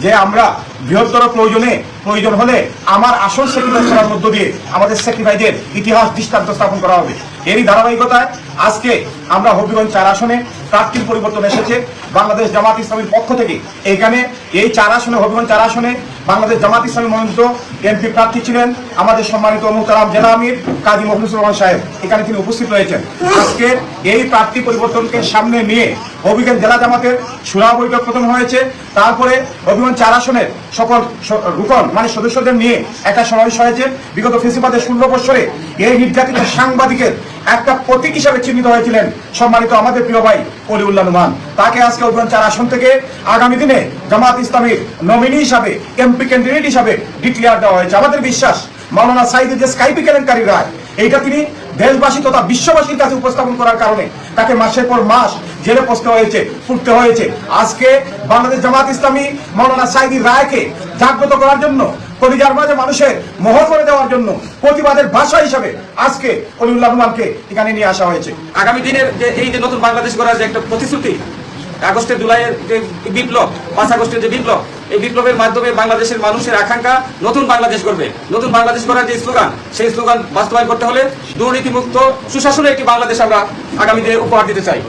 যে আমরা বৃহত্তর প্রয়োজনে প্রয়োজন হলে আমার আসল স্যাক্রিফাইস করার মধ্য দিয়ে আমাদের স্যাক্রিফাইসের ইতিহাস দৃষ্টান্ত স্থাপন করা হবে। এরই ধারাবাহিকতায় আজকে আমরা হবিগঞ্জ চার আসনে প্রার্থীর পরিবর্তন এসেছে। বাংলাদেশ জামাত ইসলামীর পক্ষ থেকে এখানে এই চার আসনে, হবিগঞ্জ চার আসনে বাংলাদেশ জামাত ইসলামী মনোনীত এমপি প্রার্থী ছিলেন আমাদের সম্মানিত মুহতারাম জেলা আমির কাজী মখলুসুর রহমান সাহেব। এখানে তিনি উপস্থিত রয়েছেন। আজকে এই প্রার্থী পরিবর্তনকে সামনে নিয়ে হবিগঞ্জ জেলা জামাতের সুরা বৈঠক প্রথম হয়েছে। তারপরে হবিগঞ্জ চার আসনের সকল রুকন মানে সদস্যদের নিয়ে একটা সমাবেশ হয়েছে। বিগত ফেসিবাদের ষোলো বছরে এই নির্যাতিত সাংবাদিকের একটা প্রতীক হিসাবে চিহ্নিত হয়েছিলেন সম্মানিত আমাদের প্রিয় ভাই অলিউল্লাহ নুমান। তাকে আজকে হবিগঞ্জ চার আসন থেকে আগামী দিনে জামাত ইসলামীর নমিনি হিসাবে এমপি ক্যান্ডিডেট হিসাবে ডিক্লেয়ার দেওয়া হয়েছে। আমাদের বিশ্বাস, মাওলানা সাইদের যে স্কাইপি কেলেঙ্কারি রায়, এইটা তিনি দেশবাসী তথা বিশ্ববাসীর কাছে উপস্থাপন করার কারণে তাকে মাসের পর মাস জেলে পড়তে হয়েছে, ফুটতে হয়েছে। আজকে বাংলাদেশ জামাত ইসলামী মাওলানা সাইদির রায়কে জাগ্রত করার জন্য, কলিজার মাঝে মানুষের মোহর করে দেওয়ার জন্য প্রতিবাদের ভাষা হিসাবে আজকে অলিউল্লাহ রহমানকে এখানে নিয়ে আসা হয়েছে। আগামী দিনের যে এই যে নতুন বাংলাদেশ গড়ার যে একটা প্রতিশ্রুতি আগস্টের জুলাইয়ের যে বিপ্লব, পাঁচ আগস্টের যে বিপ্লব, এই বিপ্লবের মাধ্যমে বাংলাদেশের মানুষের আকাঙ্ক্ষা নতুন বাংলাদেশ করবে নতুন বাংলাদেশ করার যে স্লোগান, সেই স্লোগান বাস্তবায়ন করতে হলে দুর্নীতিমুক্ত, সুশাসনের একটি বাংলাদেশ আমরা আগামী দিনে উপহার দিতে চাই।